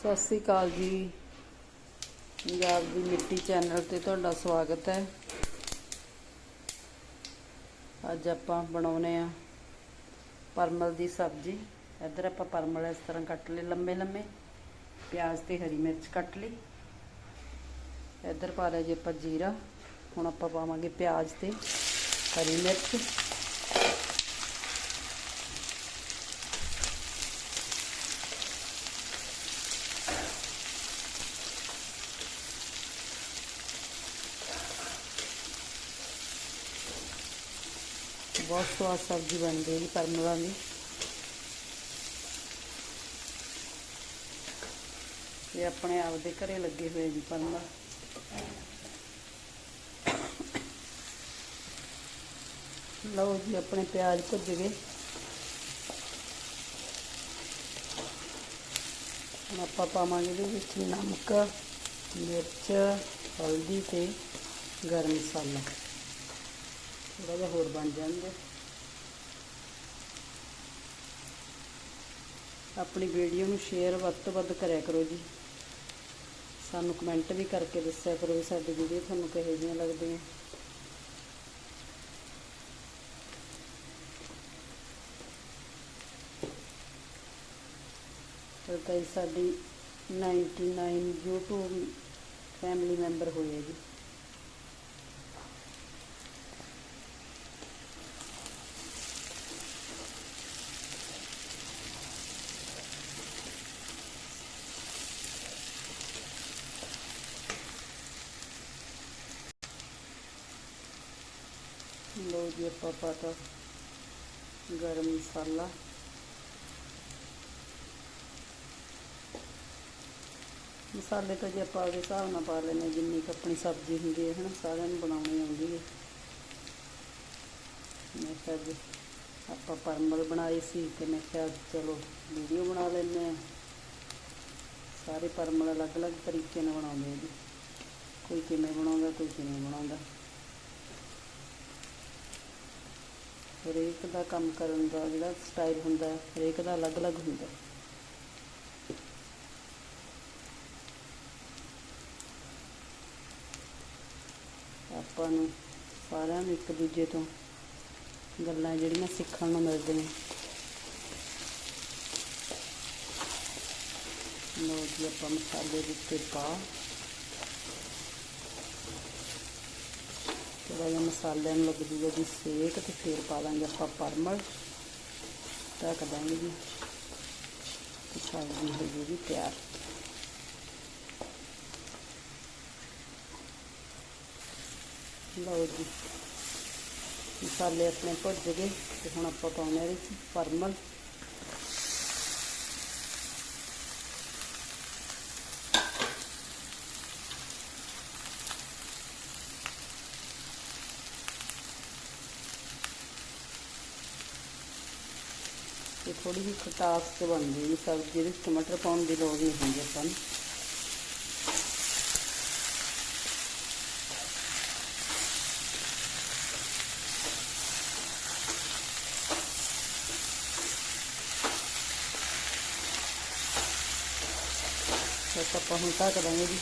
ਸਤਿ ਸ੍ਰੀ ਅਕਾਲ ਜੀ। ਪੰਜਾਬ ਦੀ ਮਿੱਟੀ ਚੈਨਲ ਤੇ ਤੁਹਾਡਾ ਸਵਾਗਤ ਹੈ। ਅੱਜ ਆਪਾਂ ਬਣਾਉਨੇ ਆ ਪਰਮਲ ਦੀ ਸਬਜ਼ੀ। ਇੱਧਰ ਆਪਾਂ ਪਰਮਲ ਇਸ ਤਰ੍ਹਾਂ ਕੱਟ ਲਏ ਲੰਮੇ ਲੰਮੇ ਪਿਆਜ਼ ਤੇ ਹਰੀ ਮਿਰਚ ਕੱਟ ਲਈ। ਇੱਧਰ ਪਾ ਲਿਆ ਜੇ ਆਪਾਂ ਜੀਰਾ। ਹੁਣ ਆਪਾਂ ਪਾਵਾਂਗੇ ਪਿਆਜ਼ ਤੇ ਹਰੀ ਮਿਰਚ। ਬਹੁਤ ਸਵਾਦ ਸਬਜ਼ੀ ਬਣ ਗਈ ਜੀ, ਪਰਮਲਾਂ ਦੀ। ਇਹ ਆਪਣੇ ਆਪ ਦੇ ਘਰੇ ਲੱਗੇ ਹੋਏ ਜੀ ਪਰਮਲ। ਲਓ ਜੀ, ਆਪਣੇ ਪਿਆਜ਼ ਭੁੱਜ ਗਏ। ਹੁਣ ਆਪਾਂ ਪਾਵਾਂਗੇ ਇਹਦੇ ਵਿੱਚ ਨਮਕ, ਮਿਰਚ, ਹਲਦੀ ਤੇ ਗਰਮ ਮਸਾਲਾ। ਥੋੜਾ ਜਿਹਾ ਹੋਰ ਬਣ ਜਾਣਗੇ। ਆਪਣੀ ਵੀਡੀਓ ਨੂੰ ਸ਼ੇਅਰ ਵੱਧ ਤੋਂ ਵੱਧ ਕਰਿਆ ਕਰੋ ਜੀ। ਸਾਨੂੰ ਕਮੈਂਟ ਵੀ ਕਰਕੇ ਦੱਸਿਆ ਕਰੋ ਵੀ ਸਾਡੀ ਵੀਡੀਓ ਤੁਹਾਨੂੰ ਕਿਹੋ ਜਿਹੀਆਂ ਲੱਗਦੀਆਂ। ਤੇ ਕਈ ਸਾਡੀ 99 YouTube ਫੈਮਿਲੀ ਮੈਂਬਰ ਹੋਏ ਜੀ। ਲੋ ਜੀ ਆਪਾਂ ਪਾਤਾ ਗਰਮ ਮਸਾਲਾ। ਮਸਾਲੇ ਤਾਂ ਜੇ ਆਪਾਂ ਉਹਦੇ ਹਿਸਾਬ ਨਾਲ ਪਾ ਲੈਂਦੇ ਹਾਂ, ਜਿੰਨੀ ਕੁ ਆਪਣੀ ਸਬਜ਼ੀ ਹੁੰਦੀ ਹੈ ਹਨਾ ਸਾਰਿਆਂ ਨੂੰ ਬਣਾਉਣੀ ਆਉਂਦੀ ਹੈ। ਮੈਂ ਕਿਹਾ ਜੀ ਆਪਾਂ ਪਰਮਲ ਬਣਾਈ ਸੀ ਤੇ ਮੈਂ ਕਿਹਾ ਚਲੋ ਵੀਡੀਓ ਬਣਾ ਲੈਂਦੇ ਹਾਂ। ਸਾਰੇ ਪਰਮਲ ਅਲੱਗ-ਅਲੱਗ ਤਰੀਕੇ ਨਾਲ ਬਣਾਉਂਦੇ ਆ ਜੀ। ਕੋਈ ਕਿਵੇਂ ਬਣਾਉਂਦਾ ਕੋਈ ਕਿਵੇਂ ਬਣਾਉਂਦਾ। ਹਰੇਕ ਦਾ ਕੰਮ ਕਰਨ ਦਾ ਜਿਹੜਾ ਸਟਾਈਲ ਹੁੰਦਾ, ਹਰੇਕ ਦਾ ਅਲੱਗ-ਅਲੱਗ ਹੁੰਦਾ। ਆਪਾਂ ਨੂੰ ਸਾਰਿਆਂ ਨੂੰ ਇੱਕ ਦੂਜੇ ਤੋਂ ਗੱਲਾਂ ਜਿਹੜੀਆਂ ਸਿੱਖਣ ਨੂੰ ਮਿਲਦੀਆਂ ਲਓ ਜੀ, ਆਪਾਂ ਮਸਾਲੇ ਦੇ ਪਾ। ਥੋੜ੍ਹਾ ਜਿਹਾ ਮਸਾਲਿਆਂ ਨੂੰ ਲੱਗ ਜੂਗਾ ਜੀ ਸੇਕ ਤੇ ਫਿਰ ਪਾ ਦਾਂਗੇ ਆਪਾਂ ਪਰਮਲ। ਢੱਕ ਦਾਂਗੇ ਜੀ। ਤੇ ਸਬਜ਼ੀ ਹੋ ਜੂਗੀ ਤਿਆਰ। ਲਓ ਜੀ। ਮਸਾਲੇ ਆਪਣੇ ਭੁੱਜ ਗਏ ਤੇ ਹੁਣ ਆਪਾਂ ਪਾਉਣੇ ਇਹਦੇ ਵਿੱਚ ਪਰਮਲ। ਤੇ ਥੋੜੀ ਜਿਹੀ ਖਟਾਸ ਤੇ ਬਣਦੀ ਜੀ ਸਬਜ਼ੀ ਵਿੱਚ ਟਮਾਟਰ ਪਾਉਣ ਦੀ ਲੋੜ ਨਹੀਂ ਹੁੰਦੀ ਆਪਾਂ ਨੂੰ। ਬਸ ਆਪਾਂ ਹੁਣ ਢੱਕ ਦਾਂਗੇ ਜੀ।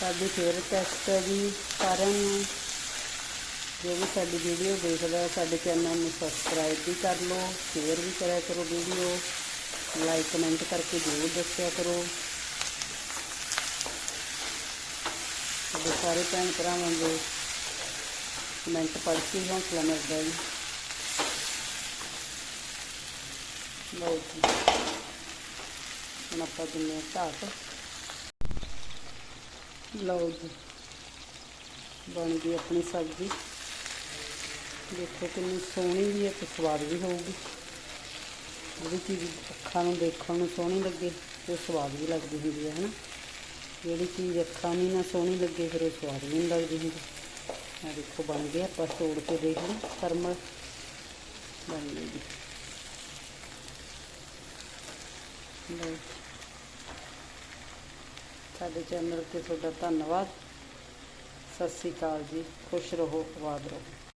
ਸਾਡੀ ਫੇਵਰਟ ਟੈਸਟ ਹੈ ਜੀ ਸਾਰਿਆਂ ਨੂੰ। ਜੋ ਵੀ ਸਾਡੀ ਵੀਡੀਓ ਦੇਖਦਾ ਸਾਡੇ ਚੈਨਲ ਨੂੰ ਸਬਸਕ੍ਰਾਈਬ ਵੀ ਕਰ ਲਓ ਸ਼ੇਅਰ ਵੀ ਕਰਿਆ ਕਰੋ ਵੀਡੀਓ ਲਾਈਕ ਕਮੈਂਟ ਕਰਕੇ ਜ਼ਰੂਰ ਦੱਸਿਆ ਕਰੋ। ਸਾਡੇ ਸਾਰੇ ਭੈਣ ਭਰਾਵਾਂ ਦੇ ਕਮੈਂਟ ਪੜ੍ਹ ਕੇ ਹੌਸਲਾ ਮਿਲਦਾ ਜੀ। ਲਓ ਜੀ। ਹੁਣ ਆਪਾਂ ਦਿੰਦੇ ਹਾਂ ਢਾਕ ਲਓ ਜੀ। ਬਣ ਗਈ ਆਪਣੀ ਸਬਜ਼ੀ। ਦੇਖੋ ਕਿੰਨੀ ਸੋਹਣੀ ਵੀ ਹੈ ਤੇ ਸਵਾਦ ਵੀ ਹੋਊਗੀ। ਜਿਹੜੀ ਚੀਜ਼ ਅੱਖਾਂ ਨੂੰ ਦੇਖਣ ਨੂੰ ਸੋਹਣੀ ਲੱਗੇ ਤੇ ਉਹ ਸਵਾਦ ਵੀ ਲੱਗਦੀ ਹੁੰਦੀ ਹੈ, ਹਨਾ? ਜਿਹੜੀ ਚੀਜ਼ ਅੱਖਾਂ ਨੂੰ ਨਾ ਸੋਹਣੀ ਲੱਗੇ, ਫਿਰ ਉਹ ਸਵਾਦ ਵੀ ਨਹੀਂ ਲੱਗਦੀ ਹੁੰਦੀ। ਆ ਦੇਖੋ, ਬਣ ਗਿਆ ਆਪਾਂ ਤੋੜ ਕੇ ਦੇਖ ਲਈ ਥਰਮਲ। ਬਣ ਗਈ ਜੀ। ਸਾਡੇ ਚੈਨਲ ਤੇ ਤੁਹਾਡਾ ਧੰਨਵਾਦ। ਸਤਿ ਸ੍ਰੀ ਅਕਾਲ ਜੀ। ਖੁਸ਼ ਰਹੋ, ਆਬਾਦ ਰਹੋ।